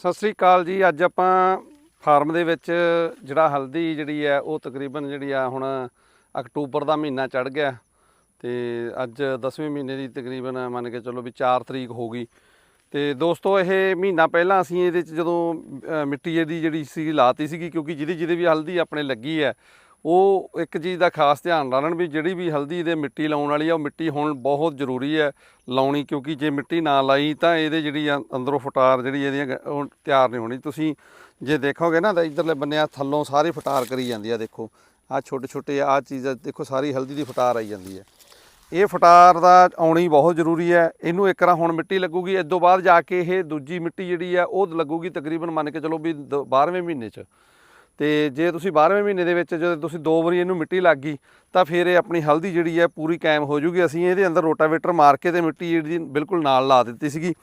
ਸਤਿ ਸ੍ਰੀ ਅਕਾਲ ਜੀ। ਅੱਜ ਆਪਾਂ ਫਾਰਮ ਦੇ ਵਿੱਚ ਜਿਹੜਾ ਹਲਦੀ ਜਿਹੜੀ ਹੈ, ਉਹ ਤਕਰੀਬਨ ਜਿਹੜੀ ਆ ਹੁਣ ਅਕਤੂਬਰ ਦਾ ਮਹੀਨਾ ਚੜ ਗਿਆ ਤੇ ਅੱਜ 10ਵੇਂ ਮਹੀਨੇ ਦੀ ਤਕਰੀਬਨ ਮੰਨ ਕੇ ਚੱਲੋ ਵੀ 4 ਤਰੀਕ ਹੋ ਗਈ। ਤੇ ਦੋਸਤੋ, ਇਹ ਮਹੀਨਾ ਪਹਿਲਾਂ ਅਸੀਂ ਇਹਦੇ ਚ ਜਦੋਂ ਮਿੱਟੀ ਇਹਦੀ ਜਿਹੜੀ ਸੀ, ਲਾਤੀ ਸੀਗੀ ਕਿਉਂਕਿ ਜਿਹਦੀ ਜਿਹਦੀ ਵੀ ਹਲਦੀ ਆਪਣੇ ਲੱਗੀ ਹੈ ਉਹ ਇੱਕ ਚੀਜ਼ ਦਾ ਖਾਸ ਧਿਆਨ ਰੱਖਣ ਵੀ ਜਿਹੜੀ ਵੀ ਹਲਦੀ ਦੇ ਮਿੱਟੀ ਲਾਉਣ ਵਾਲੀ ਆ, ਉਹ ਮਿੱਟੀ ਹੁਣ ਬਹੁਤ ਜ਼ਰੂਰੀ ਹੈ ਲਾਉਣੀ, ਕਿਉਂਕਿ ਜੇ ਮਿੱਟੀ ਨਾ ਲਾਈ ਤਾਂ ਇਹਦੇ ਜਿਹੜੀ ਆ ਅੰਦਰੋਂ ਫਟਾਰ ਜਿਹੜੀ ਇਹਦੀਆਂ ਉਹ ਤਿਆਰ ਨਹੀਂ ਹੋਣੀ। ਤੁਸੀਂ ਜੇ ਦੇਖੋਗੇ ਨਾ ਤਾਂ ਇਧਰਲੇ ਬੰਨੇ ਆ ਥੱਲੋਂ ਸਾਰੀ ਫਟਾਰ ਕਰੀ ਜਾਂਦੀ ਆ, ਦੇਖੋ। ਆ ਛੋਟੇ ਛੋਟੇ ਆ ਚੀਜ਼ ਦੇਖੋ ਸਾਰੀ ਹਲਦੀ ਦੀ ਫਟਾਰ ਆਈ ਜਾਂਦੀ ਹੈ ਇਹ ਫਟਾਰ ਦਾ ਆਉਣੀ ਬਹੁਤ ਜ਼ਰੂਰੀ ਹੈ। ਇਹਨੂੰ ਇੱਕ ਰਾਂ ਹੁਣ ਮਿੱਟੀ ਲੱਗੂਗੀ, ਇਸ ਤੋਂ ਬਾਅਦ ਜਾ ਕੇ ਇਹ ਦੂਜੀ ਮਿੱਟੀ ਜਿਹੜੀ ਆ, ਉਹ ਲੱਗੂਗੀ ਤਕਰੀਬਨ ਮੰਨ ਕੇ ਚਲੋ ਵੀ 12ਵੇਂ ਮਹੀਨੇ 'ਚ। ਤੇ ਜੇ ਤੁਸੀਂ 12ਵੇਂ ਮਹੀਨੇ ਦੇ ਵਿੱਚ ਜਦੋਂ ਤੁਸੀਂ ਦੋ ਵਾਰੀ ਇਹਨੂੰ ਮਿੱਟੀ ਲੱਗ ਗਈ, ਤਾਂ ਫਿਰ ਇਹ ਆਪਣੀ ਹਲਦੀ ਜਿਹੜੀ ਹੈ ਪੂਰੀ ਕਾਇਮ ਹੋ ਜੂਗੀ। ਅਸੀਂ ਇਹਦੇ ਅੰਦਰ ਰੋਟਾਵੇਟਰ ਮਾਰ ਕੇ ਤੇ ਮਿੱਟੀ ਜਿਹੜੀ ਬਿਲਕੁਲ ਨਾਲ ਲਾ ਦਿੱਤੀ ਸੀਗੀ।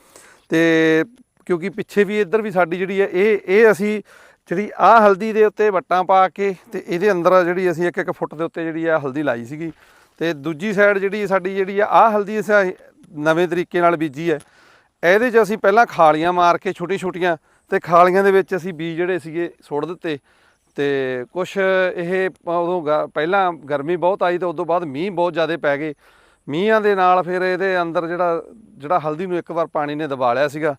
ਤੇ ਕਿਉਂਕਿ ਪਿੱਛੇ ਵੀ ਇੱਧਰ ਵੀ ਸਾਡੀ ਜਿਹੜੀ ਹੈ, ਇਹ ਇਹ ਅਸੀਂ ਜਿਹੜੀ ਆਹ ਹਲਦੀ ਦੇ ਉੱਤੇ ਵੱਟਾਂ ਪਾ ਕੇ ਤੇ ਇਹਦੇ ਅੰਦਰ ਜਿਹੜੀ ਅਸੀਂ ਇੱਕ ਇੱਕ ਫੁੱਟ ਦੇ ਉੱਤੇ ਜਿਹੜੀ ਆ ਹਲਦੀ ਲਾਈ ਸੀਗੀ। ਤੇ ਦੂਜੀ ਸਾਈਡ ਜਿਹੜੀ ਸਾਡੀ ਜਿਹੜੀ ਆ, ਆਹ ਹਲਦੀ ਅਸੀਂ ਨਵੇਂ ਤਰੀਕੇ ਨਾਲ ਬੀਜੀ ਹੈ। ਇਹਦੇ 'ਚ ਅਸੀਂ ਪਹਿਲਾਂ ਖਾਲੀਆਂ ਮਾਰ ਕੇ ਛੋਟੀ ਛੋਟੀਆਂ ਤੇ ਖਾਲੀਆਂ ਦੇ ਵਿੱਚ ਅਸੀਂ ਬੀਜ ਜਿਹੜੇ ਸੀਗੇ ਸੁੱਟ ਦਿੱਤੇ। ਤੇ ਕੁਝ ਇਹ ਉਦੋਂ ਗ- ਪਹਿਲਾਂ ਗਰਮੀ ਬਹੁਤ ਆਈ ਤੇ ਉਦੋਂ ਬਾਅਦ ਮੀਂਹ ਬਹੁਤ ਜ਼ਿਆਦਾ ਪੈ ਗਏ। ਮੀਂਹਾਂ ਦੇ ਨਾਲ ਫਿਰ ਇਹਦੇ ਅੰਦਰ ਜਿਹੜਾ ਜਿਹੜਾ ਹਲਦੀ ਨੂੰ ਇੱਕ ਵਾਰ ਪਾਣੀ ਨੇ ਦਬਾ ਲਿਆ ਸੀਗਾ।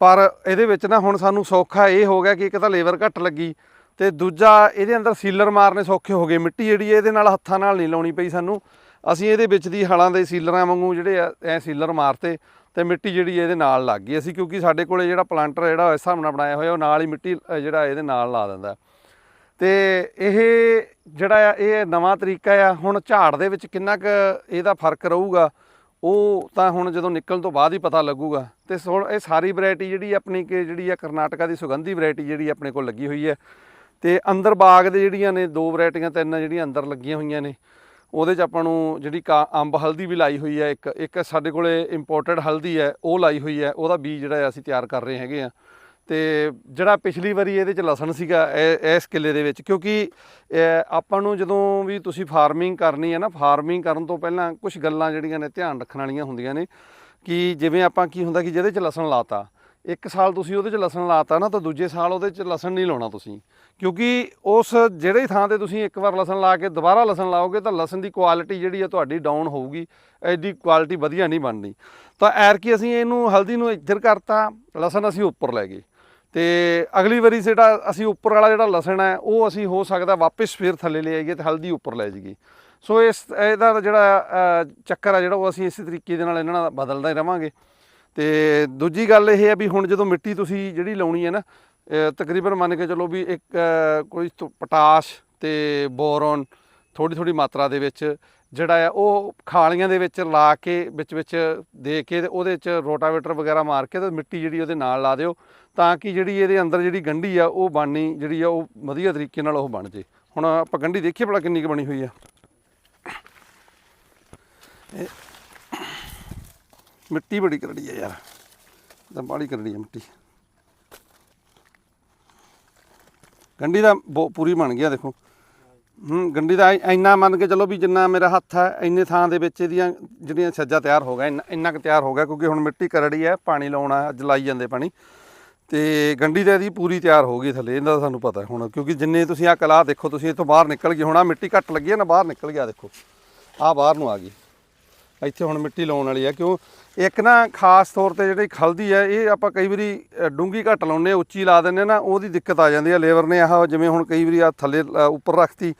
ਪਰ ਇਹਦੇ ਵਿੱਚ ਨਾ ਹੁਣ ਸਾਨੂੰ ਸੌਖਾ ਇਹ ਹੋ ਗਿਆ ਕਿ ਇੱਕ ਤਾਂ ਲੇਬਰ ਘੱਟ ਲੱਗੀ ਤੇ ਦੂਜਾ ਇਹਦੇ ਅੰਦਰ ਸੀਲਰ ਮਾਰਨੇ ਸੌਖੇ ਹੋ ਗਏ। ਮਿੱਟੀ ਜਿਹੜੀ ਇਹਦੇ ਨਾਲ ਹੱਥਾਂ ਨਾਲ ਨਹੀਂ ਲਾਉਣੀ ਪਈ ਸਾਨੂੰ। ਅਸੀਂ ਇਹਦੇ ਵਿੱਚ ਦੀ ਹਲਾਂ ਦੇ ਸੀਲਰਾਂ ਵਾਂਗੂ ਜਿਹੜੇ ਆ, ਐ ਸੀਲਰ ਮਾਰਤੇ ਤੇ ਮਿੱਟੀ ਜਿਹੜੀ ਇਹਦੇ ਨਾਲ ਲੱਗ ਗਈ। ਅਸੀਂ ਕਿਉਂਕਿ ਸਾਡੇ ਕੋਲੇ ਜਿਹੜਾ ਪਲਾਂਟਰ ਜਿਹੜਾ ਇਸ ਹਿਸਾਬ ਨਾਲ ਬਣਾਇਆ ਹੋਇਆ ਉਹ ਨਾਲ ਹੀ ਮਿੱਟੀ ਜਿਹੜਾ ਇਹਦੇ ਨਾਲ ਲਾ ਦਿੰਦਾ। ਤੇ ਇਹ ਜਿਹੜਾ ਆ, ਇਹ ਨਵਾਂ ਤਰੀਕਾ ਆ, ਹੁਣ ਝਾੜ ਦੇ ਵਿੱਚ ਕਿੰਨਾ ਕੁ ਇਹਦਾ ਫ਼ਰਕ ਰਹੂਗਾ, ਉਹ ਤਾਂ ਹੁਣ ਜਦੋਂ ਨਿਕਲਣ ਤੋਂ ਬਾਅਦ ਹੀ ਪਤਾ ਲੱਗੂਗਾ। ਤੇ ਹੁਣ ਇਹ ਸਾਰੀ ਵੈਰਾਈਟੀ ਜਿਹੜੀ ਆਪਣੀ ਕਿ ਜਿਹੜੀ ਆ ਕਰਨਾਟਕਾ ਦੀ ਸੁਗੰਧੀ ਵੈਰਾਈਟੀ ਜਿਹੜੀ ਆਪਣੇ ਕੋਲ ਲੱਗੀ ਹੋਈ ਹੈ। ਤੇ ਅੰਦਰ ਬਾਗ ਦੇ ਜਿਹੜੀਆਂ ਨੇ, ਦੋ ਵੈਰਾਈਟੀਆਂ, ਤਿੰਨ ਜਿਹੜੀਆਂ ਅੰਦਰ ਲੱਗੀਆਂ ਹੋਈਆਂ ਨੇ, ਉਹਦੇ ਚ ਆਪਾਂ ਨੂੰ ਜਿਹੜੀ ਕਾ- ਅੰਬ ਹਲਦੀ ਵੀ ਲਾਈ ਹੋਈ ਹੈ, ਇੱਕ ਇੱਕ ਸਾਡੇ ਕੋਲੇ ਇੰਪੋਰਟਡ ਹਲਦੀ ਹੈ, ਉਹ ਲਾਈ ਹੋਈ ਹੈ, ਉਹਦਾ ਬੀਜ ਜਿਹੜਾ ਅਸੀਂ ਤਿਆਰ ਕਰ ਰਹੇ ਹੈਗੇ ਆ। ਤੇ ਜਿਹੜਾ ਪਿਛਲੀ ਵਾਰੀ ਇਹਦੇ ਚ ਲਸਣ ਸੀਗਾ, ਇਹ- ਇਸ ਕਿੱਲੇ ਦੇ ਵਿੱਚ, ਕਿਉਂਕਿ ਆਪਾਂ ਨੂੰ ਜਦੋਂ ਵੀ ਤੁਸੀਂ ਫਾਰਮਿੰਗ ਕਰਨੀ ਹੈ ਨਾ, ਫਾਰਮਿੰਗ ਕਰਨ ਤੋਂ ਪਹਿਲਾਂ ਕੁਝ ਗੱਲਾਂ ਜਿਹੜੀਆਂ ਨੇ ਧਿਆਨ ਰੱਖਣ ਵਾਲੀਆਂ ਹੁੰਦੀਆਂ ਨੇ, ਕਿ ਜਿਵੇਂ ਆਪਾਂ ਕੀ ਹੁੰਦਾ ਕਿ ਜਿਹਦੇ ਚ ਲਸਣ ਲਾਤਾ, ਇੱਕ ਸਾਲ ਤੁਸੀਂ ਉਹਦੇ ਚ ਲਸਣ ਲਾਤਾ ਨਾ, ਤਾਂ ਦੂਜੇ ਸਾਲ ਉਹਦੇ ਚ ਲਸਣ ਨਹੀਂ ਲਾਉਣਾ ਤੁਸੀਂ, ਕਿਉਂਕਿ ਉਸ ਜਿਹੜੇ ਥਾਂ ਤੇ ਤੁਸੀਂ ਇੱਕ ਵਾਰ ਲਸਣ ਲਾ ਕੇ ਦੁਬਾਰਾ ਲਸਣ ਲਾਓਗੇ, ਤਾਂ ਲਸਣ ਦੀ ਕੁਆਲਿਟੀ ਜਿਹੜੀ ਆ ਤੁਹਾਡੀ ਡਾਊਨ ਹੋਊਗੀ ਐਡੀ ਕੁਆਲਿਟੀ ਵਧੀਆ ਨਹੀਂ ਬਣਨੀ। ਤਾਂ ਐਰ ਕੀ ਅਸੀਂ ਇਹਨੂੰ, ਹਲਦੀ ਨੂੰ ਇੱਧਰ ਕਰਤਾ, ਲਸਣ ਅਸੀਂ ਉੱਪਰ ਲੈ ਗਏ। ਤੇ ਅਗਲੀ ਵਾਰੀ ਜਿਹੜਾ ਅਸੀਂ ਉੱਪਰ ਵਾਲਾ ਜਿਹੜਾ ਲਸਣ ਹੈ, ਉਹ ਅਸੀਂ ਹੋ ਸਕਦਾ ਵਾਪਸ ਫੇਰ ਥੱਲੇ ਲੈ ਆਈਏ ਤੇ ਹਲਦੀ ਉੱਪਰ ਲੈ ਜਾਈਏ। ਸੋ ਇਸ, ਇਹਦਾ ਜਿਹੜਾ ਚੱਕਰ ਆ ਜਿਹੜਾ ਉਹ ਅਸੀਂ ਇਸੇ ਤਰੀਕੇ ਦੇ ਨਾਲ ਇਹਨਾਂ ਨਾਲ ਬਦਲਦੇ ਰਵਾਂਗੇ। ਤੇ ਦੂਜੀ ਗੱਲ ਇਹ ਹੈ ਵੀ ਹੁਣ ਜਦੋਂ ਮਿੱਟੀ ਤੁਸੀਂ ਜਿਹੜੀ ਲਾਉਣੀ ਹੈ ਨਾ ਤਕਰੀਬਨ ਮੰਨ ਕੇ ਚੱਲੋ ਵੀ ਇੱਕ ਕੋਈ ਤੋਂ, ਪੋਟਾਸ਼ ਤੇ ਬੋਰੋਨ ਥੋੜੀ ਥੋੜੀ ਮਾਤਰਾ ਦੇ ਵਿੱਚ ਜਿਹੜਾ ਆ, ਉਹ ਖਾਲੀਆਂ ਦੇ ਵਿੱਚ ਲਾ ਕੇ, ਵਿੱਚ ਵਿੱਚ ਦੇ ਕੇ ਤੇ ਉਹਦੇ ਚ ਰੋਟਾਵੇਟਰ ਵਗੈਰਾ ਮਾਰ ਕੇ ਤੇ ਮਿੱਟੀ ਜਿਹੜੀ ਉਹਦੇ ਨਾਲ ਲਾ ਦਿਓ ਤਾਂ ਕਿ ਜਿਹੜੀ ਇਹਦੇ ਅੰਦਰ ਜਿਹੜੀ ਗੰਢੀ ਆ, ਉਹ ਬਣਨੀ ਜਿਹੜੀ ਆ, ਉਹ ਵਧੀਆ ਤਰੀਕੇ ਨਾਲ ਉਹ ਬਣ ਜੇ। ਹੁਣ ਆਪਾਂ ਗੰਢੀ ਦੇਖੀਏ ਭਲਾ ਕਿੰਨੀ ਕੁ ਬਣੀ ਹੋਈ ਆ। ਮਿੱਟੀ ਬੜੀ ਕਰੜੀ ਆ ਯਾਰ। ਤਾਂ ਬਾੜੀ ਕਰੜੀ ਆ ਮਿੱਟੀ। ਗੰਢੀ ਦਾ ਬਹੁ- ਪੂਰੀ ਬਣ ਗਿਆ ਦੇਖੋ। ਹੂੰ ਗੰਢੀ ਦਾ ਇੰਨਾ ਮੰਨ ਕੇ ਚਲੋ ਵੀ ਜਿੰਨਾ ਮੇਰਾ ਹੱਥ ਹੈ ਇੰਨੇ ਥਾਂ ਦੇ ਵਿੱਚ ਇਹਦੀਆਂ ਜਿਹੜੀਆਂ ਛੱਜਾ ਤਿਆਰ ਹੋ ਗਿਆ ਇੰਨਾ ਇੰਨਾ ਕੁ ਤਿਆਰ ਹੋ ਗਿਆ, ਕਿਉਂਕਿ ਹੁਣ ਮਿੱਟੀ ਕਰੜੀ ਹੈ, ਪਾਣੀ ਲਾਉਣਾ, ਅੱਜ ਲਾਈ ਜਾਂਦੇ ਪਾਣੀ। ਤੇ ਗੰਡੀ ਦਾ ਇਹਦੀ ਪੂਰੀ ਤਿਆਰ ਹੋ ਗਈ ਥੱਲੇ, ਇਹਦਾ ਤਾਂ ਸਾਨੂੰ ਪਤਾ ਹੁਣ, ਕਿਉਂਕਿ ਜਿੰਨੇ ਤੁਸੀਂ ਆ ਕਲਾ ਦੇਖੋ, ਤੁਸੀਂ ਇਹ ਬਾਹਰ ਨਿਕਲ ਗਏ, ਹੁਣ ਆ ਮਿੱਟੀ ਘੱਟ ਲੱਗੀ ਹੈ ਨਾ, ਬਾਹਰ ਨਿਕਲ ਗਿਆ, ਦੇਖੋ। ਆ ਬਾਹਰ ਨੂੰ ਆ ਗਈ। ਇੱਥੇ ਹੁਣ ਮਿੱਟੀ ਲਾਉਣ ਵਾਲੀ ਹੈ, ਕਿਉਂ? ਇੱਕ ਨਾ ਖਾਸ ਤੌਰ ਤੇ ਜਿਹੜੀ ਖਲਦੀ ਹੈ ਇਹ ਆਪਾਂ ਕਈ ਵਾਰੀ ਅ, ਡੂੰਘੀ ਘੱਟ ਲਾਉਂਦੇ ਹਾਂ, ਉੱਚੀ ਲਾ ਦਿੰਦੇ ਹਾਂ ਨਾ ਉਹਦੀ ਦਿੱਕਤ ਆ ਜਾਂਦੀ ਹੈ। ਲੇਬਰ ਨੇ ਆਹ ਜਿਵੇਂ ਹੁਣ ਕਈ ਵਾਰੀ ਆ ਥੱਲੇ ਅ, ਉੱਪਰ ਰੱਖਤੀ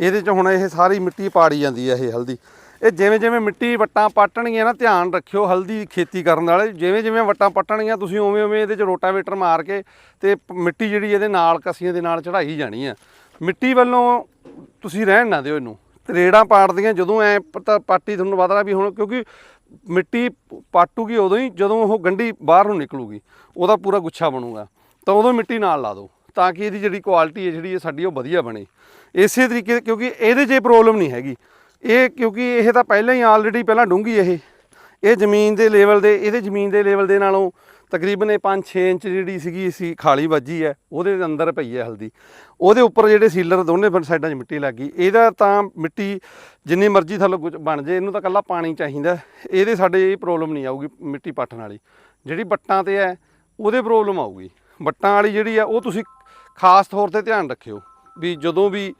ਇਹਦੇ ਚ ਹੁਣ ਇਹ ਸਾਰੀ ਮਿੱਟੀ ਪਾੜੀ ਜਾਂਦੀ ਹੈ ਇਹ ਹਲਦੀ। ਇਹ ਜਿਵੇਂ ਜਿਵੇਂ ਮਿੱਟੀ ਵੱਟਾਂ ਪਾਟਣਗੀਆਂ ਨਾ ਧਿਆਨ ਰੱਖਿਓ ਹਲਦੀ ਦੀ ਖੇਤੀ ਕਰਨ ਵਾਲੇ ਜਿਵੇਂ ਜਿਵੇਂ ਵੱਟਾਂ ਪੱਟਣਗੀਆਂ ਤੁਸੀਂ ਉਵੇਂ ਉਵੇਂ ਇਹਦੇ ਚ ਰੋਟਾਵੇਟਰ ਮਾਰ ਕੇ ਤੇ ਮਿੱਟੀ ਜਿਹੜੀ ਇਹਦੇ ਨਾਲ ਕਸੀਆਂ ਦੇ ਨਾਲ ਚੜਾਈ ਜਾਣੀ ਆ ਮਿੱਟੀ ਵੱਲੋਂ ਤੁਸੀਂ ਰਹਿਣ ਨਾ ਦਿਓ ਇਹਨੂੰ। ਤਰੇੜਾਂ ਪਾੜਦੀਆਂ ਜਦੋਂ ਐ ਪਤਾ ਪਾਟੀ ਤੁਹਾਨੂੰ ਪਤਾ ਵੀ ਹੁਣ ਕਿਉਂਕਿ ਮਿੱਟੀ ਪਾਟੂਗੀ ਉਦੋਂ ਹੀ ਜਦੋਂ ਉਹ ਗੰਢੀ ਬਾਹਰ ਨੂੰ ਨਿਕਲੂਗੀ, ਉਹਦਾ ਪੂਰਾ ਗੁੱਛਾ ਬਣੂਗਾ। ਤਾਂ ਉਦੋਂ ਮਿੱਟੀ ਨਾਲ ਲਾ ਦਿਓ, ਤਾਂ ਕਿ ਇਹਦੀ ਜਿਹੜੀ ਕੁਆਲਿਟੀ ਹੈ, ਜਿਹੜੀ ਸਾਡੀ ਉਹ ਵਧੀਆ ਬਣੇ। ਇਸੇ ਤਰੀਕੇ ਕਿਉਂਕਿ ਇਹਦੇ 'ਚ ਇਹ ਪ੍ਰੋਬਲਮ ਨਹੀਂ ਹੈਗੀ। ਇਹ ਕਿਉਂਕਿ ਇਹ ਤਾਂ ਪਹਿਲਾਂ ਹੀ ਆਲਰੇਡੀ ਪਹਿਲਾਂ ਡੂੰਗੀ ਇਹ। ਇਹ ਜ਼ਮੀਨ ਦੇ ਲੈਵਲ ਦੇ, ਇਹਦੇ ਜ਼ਮੀਨ ਦੇ ਲੈਵਲ ਦੇ ਨਾਲੋਂ ਤਕਰੀਬਨ ਇਹ 5-6 ਇੰਚ ਜਿਹੜੀ ਸੀਗੀ ਸੀ ਖਾਲੀ ਵੱਜੀ ਹੈ, ਉਹਦੇ ਅੰਦਰ ਪਈ ਹੈ ਹਲਦੀ। ਉਹਦੇ ਉੱਪਰ ਜਿਹੜੇ ਸੀਲਰ ਦੋਨੇ ਸਾਈਡਾਂ 'ਚ ਮਿੱਟੀ ਲੱਗ ਗਈ। ਇਹਦਾ ਤਾਂ ਮਿੱਟੀ ਜਿੰਨੀ ਮਰਜ਼ੀ ਥੱਲੇ ਗੁੱਝ- ਬਣ ਜੇ ਇਹਨੂੰ ਤਾਂ ਕੱਲਾ ਪਾਣੀ ਚਾਹੀਦਾ ਇਹਦੇ ਸਾਡੇ ਇਹ ਪ੍ਰੋਬਲਮ ਨਹੀਂ ਆਊਗੀ ਮਿੱਟੀ ਪੱਟਣ ਵਾਲੀ। ਜਿਹੜੀ ਬੱਟਾਂ ਤੇ ਹੈ, ਉਹਦੇ ਪ੍ਰੋਬਲਮ ਆਊਗੀ। ਵੱਟਾਂ ਵਾਲੀ ਜਿਹੜੀ ਆ, ਉਹ ਤੁਸੀਂ ਖਾਸ ਤੌਰ ਤੇ ਧਿਆਨ ਰੱਖਿਓ ਵੀ ਜਦੋਂ ਵੀ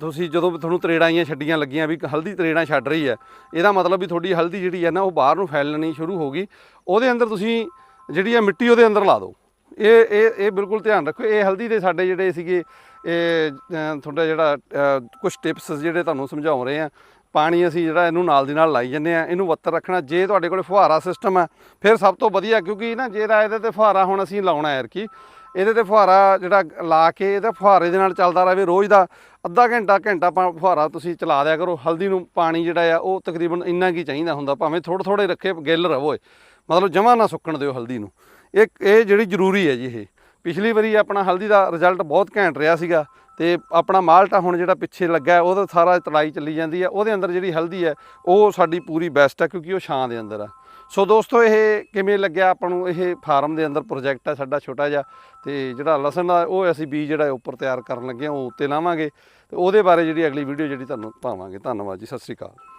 ਤੁਸੀਂ ਜਦੋਂ ਤੁਹਾਨੂੰ ਤਰੇੜਾਂ ਆਈਆਂ, ਛੱਡੀਆਂ ਲੱਗੀਆਂ ਵੀ ਹਲਦੀ ਤਰੇੜਾਂ ਛੱਡ ਰਹੀ ਹੈ, ਇਹਦਾ ਮਤਲਬ ਵੀ ਤੁਹਾਡੀ ਹਲਦੀ ਜਿਹੜੀ ਹੈ ਨਾ, ਉਹ ਬਾਹਰ ਨੂੰ ਫੈਲਣੀ ਸ਼ੁਰੂ ਹੋ ਗਈ। ਉਹਦੇ ਅੰਦਰ ਤੁਸੀਂ ਜਿਹੜੀ ਆ ਮਿੱਟੀ ਉਹਦੇ ਅੰਦਰ ਲਾ ਦਿਓ। ਇਹ ਇਹ ਇਹ ਬਿਲਕੁਲ ਧਿਆਨ ਰੱਖੋ। ਇਹ ਹਲਦੀ ਦੇ ਸਾਡੇ ਜਿਹੜੇ ਸੀਗੇ, ਇਹ ਤੁਹਾਡਾ ਜਿਹੜਾ ਕੁਝ ਟਿਪਸ ਜਿਹੜੇ ਤੁਹਾਨੂੰ ਸਮਝਾਉ ਰਹੇ ਆ ਪਾਣੀ ਅਸੀਂ ਜਿਹੜਾ ਇਹਨੂੰ ਨਾਲ ਦੀ ਨਾਲ ਲਾਈ ਜੰਨੇ ਆ ਇਹਨੂੰ ਵੱਤਰ ਰੱਖਣਾ। ਜੇ ਤੁਹਾਡੇ ਕੋਲੇ ਫੁਹਾਰਾ ਸਿਸਟਮ ਆ ਫਿਰ ਸਭ ਤੋਂ ਵਧੀਆ ਕਿਉਂਕਿ ਨਾ ਜਿਹੜਾ ਇਹਦੇ ਤੇ ਫੁਹਾਰਾ ਹੁਣ ਅਸੀਂ ਲਾਉਣਾ ਹੈ ਕਿ ਇਹਦੇ ਤੇ ਫੁਹਾਰਾ ਜਿਹੜਾ ਲਾ ਕੇ ਇਹਦਾ ਫੁਹਾਰੇ ਦੇ ਨਾਲ ਚੱਲਦਾ ਰਹੇ ਰੋਜ਼ ਦਾ, ਅੱਧਾ ਘੰਟਾ ਘੰਟਾ ਪਾ- ਫੁਹਾਰਾ ਤੁਸੀਂ ਚਲਾ ਦਿਆ ਕਰੋ, ਹਲਦੀ ਨੂੰ ਪਾਣੀ ਜਿਹੜਾ ਆ ਉਹ ਤਕਰੀਬਨ ਇੰਨਾ ਕੀ ਚਾਹੀਦਾ ਹੁੰਦਾ, ਭਾਵੇਂ ਥੋੜ੍ਹੇ ਥੋੜ੍ਹੇ ਰੱਖੇ ਗਿੱਲ ਰਵੋ ਮਤਲਬ ਜਮਾ ਨਾ ਸੁੱਕਣ ਦਿਓ ਹਲਦੀ ਨੂੰ। ਇਹ ਇਹ ਜਿਹੜੀ ਜ਼ਰੂਰੀ ਹੈ ਜੀ ਇਹ, ਪਿਛਲੀ ਵਾਰੀ ਆਪਣਾ ਹਲਦੀ ਦਾ ਰਿਜ਼ਲਟ ਬਹੁਤ ਘੈਂਟ ਰਿਹਾ ਸੀਗਾ ਤੇ ਆਪਣਾ ਮਾਲਟਾ ਹੁਣ ਜਿਹੜਾ ਪਿੱਛੇ ਲੱਗਾ ਉਹਦਾ ਸਾਰਾ ਤੜਾਈ ਚੱਲੀ ਜਾਂਦੀ ਹੈ, ਉਹਦੇ ਅੰਦਰ ਜਿਹੜੀ ਹਲਦੀ ਹੈ, ਉਹ ਸਾਡੀ ਪੂਰੀ ਬੈਸਟ ਹੈ ਕਿਉਂਕਿ ਉਹ ਛਾਂ ਦੇ ਅੰਦਰ ਆ। ਸੋ ਦੋਸਤੋ, ਇਹ ਕਿਵੇਂ ਲੱਗਿਆ ਆਪਾਂ ਨੂੰ? ਇਹ ਫਾਰਮ ਦੇ ਅੰਦਰ ਪ੍ਰੋਜੈਕਟ ਹੈ ਸਾਡਾ ਛੋਟਾ ਜਿਹਾ ਤੇ ਜਿਹੜਾ ਲਸਣ ਆ, ਉਹ ਅਸੀਂ ਬੀਜ ਜਿਹੜਾ ਉੱਪਰ ਤਿਆਰ ਕਰਨ ਲੱਗੇ ਹਾਂ, ਉਹ ਉੱਤੇ ਲਾਵਾਂਗੇ ਤੇ ਉਹਦੇ ਬਾਰੇ ਜਿਹੜੀ ਅਗਲੀ ਵੀਡੀਓ ਜਿਹੜੀ ਤੁਹਾਨੂੰ ਪਾਵਾਂਗੇ। ਧੰਨਵਾਦ ਜੀ, ਸਤਿ ਸ੍ਰੀ ਅਕਾਲ।